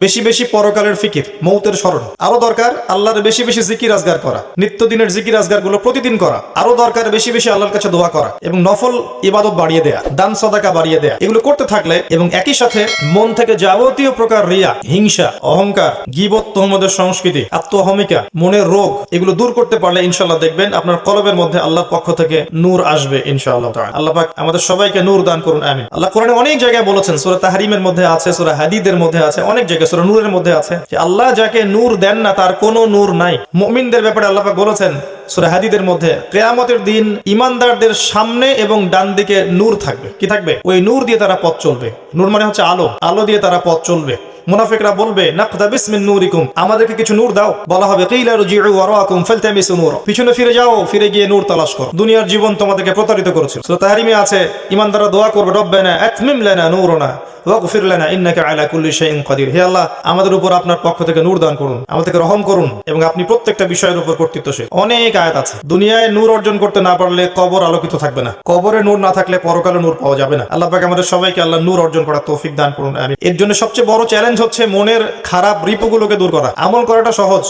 বেশি বেশি পরকালের ফিকির, মৌতের স্মরণ। আরও দরকার আল্লাহর বেশি বেশি জিকির আজগার করা, নিত্যদিনের জিকির আজগারগুলো প্রতিদিন করা, আরও দরকার বেশি বেশি আল্লাহর কাছে দোয়া করা এবং নফল ইবাদত বাড়িয়ে দেয়া, দান সদাকা বাড়িয়ে দেয়া। এগুলো করতে থাকলে এবং একই সাথে মন থেকে যাবতীয় প্রকার রিয়া, হিংসা, অহংকার, গিবত, তোহমদের সংস্কৃতি, আত্মহমিকা, মনের রোগ, এগুলো দূর করতে পারলে ইনশাল্লাহ দেখবেন আপনার কলবের মধ্যে আল্লাহর পক্ষ থেকে নূর আসবে ইনশাআল্লাহ আল্লাহ পাক আমাদের সবাইকে নূর দান করুন, আমিন। আল্লাহ কোরআনে অনেক জায়গায় বলেছেন, সূরা তাহরিমের মধ্যে আছে, সূরা হাদিদের মধ্যে আছে, অনেক জায়গায় সূরা নূরের মধ্যে আছে যে আল্লাহ যাকে নূর দেন না, তার কোনো নূর নাই। মুমিনদের ব্যাপারে আল্লাহ বলেছেন সূরা হাদিদের মধ্যে, কেয়ামতের দিন ইমানদারদের সামনে এবং ডান দিকে নূর থাকবে। কি থাকবে? ওই নূর দিয়ে তারা পথ চলবে। নূর মানে হচ্ছে আলো। আলো দিয়ে তারা পথ চলবে। মুনাফিকরা বলবে, নাকদা বিসমিন নূরিকুম। আমাদেরকে কিছু নূর দাও। বলা হবে, কিলা রুজিউ ওয়ারাকুম ফালতামিসু নূর। পিছনে ফিরে যাও, ফিরে গিয়ে নূর তালাশ করো। দুনিয়ার জীবন তোমাদেরকে প্রতারিত করেছিল। সূরা তাহরিমে আছে, ইমানদাররা দোয়া করবে, রব্বানা আতমিম লানা নূরনা। ওয়াগফির লানা ইন্নাকা আলা কুল্লি শাইইন কাদির। হে আল্লাহ, আমাদের উপর আপনার পক্ষ থেকে নূর দান করুন আমাদেরকে রহম করুন এবং আপনি প্রত্যেকটা বিষয়ের উপর কর্তৃত্বশীল। অনেক আয়াত আছে। দুনিয়ায় নূর অর্জন করতে না পারলে কবর আলোকিত থাকবে না। কবরে নূর না থাকলে পরকালে নূর পাওয়া যাবে না। আল্লাহ পাক আমাদের সবাইকে আল্লাহ নূর অর্জন করার তৌফিক দান করুন আমি এর জন্য সবচেয়ে বড় চ্যালেঞ্জ হচ্ছে মনের খারাপ রিপুগুলোকে দূর করা। আমল করাটা সহজ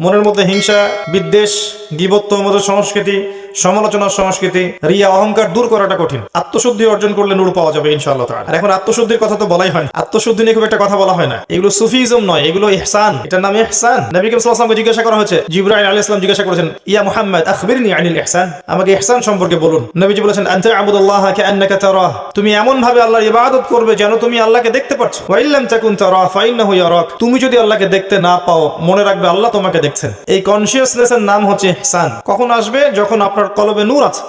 মনের মধ্যে হিংসা, বিদ্বেষ গিবত্ব মদের সংস্কৃতি সমালোচনার সংস্কৃতি, রিয়া, অহংকার দূর করাটা কঠিন। আত্মশুদ্ধি অর্জন করলে নূর পাওয়া যাবে, ইনশাআল্লাহ আর এখন আত্মশুদ্ধির কথা তো বলাই হয় না। আত্মশুদ্ধি নিয়ে খুব একটা কথা বলা হয় না। এগুলো সুফিজম নয়, এগুলো ইহসান। এটার নাম ইহসান। নবী করিম সাল্লাল্লাহু জিজ্ঞাসা করা হয়েছে, জিবরাইল আলাইহিস সালাম জিজ্ঞাসা করেছেন, ইয়া মুহাম্মদ, আখবিরনি আনিল ইহসান? আমাকে ইহসান সম্পর্কে বলুন। নবীজি বলেছেন, আনতা আবুদুল্লাহ কাআন্নাকা তারাহ তুমি এমন ভাবে আল্লাহর ইবাদত করবে যেন তুমি আল্লাহকে দেখতে পাচ্ছ ওয়া ইল্লাম তাকুন তারাহ ফাইন্নাহু ইয়ারাক। তুমি যদি আল্লাহকে দেখতে না পাও, মনে রাখবে আল্লাহ তোমাকে দেখছেন এই কনসিয়াসনেসের নাম হচ্ছে ইহসান। কখন আসবে? যখন আপনার কলবে নূর আছে।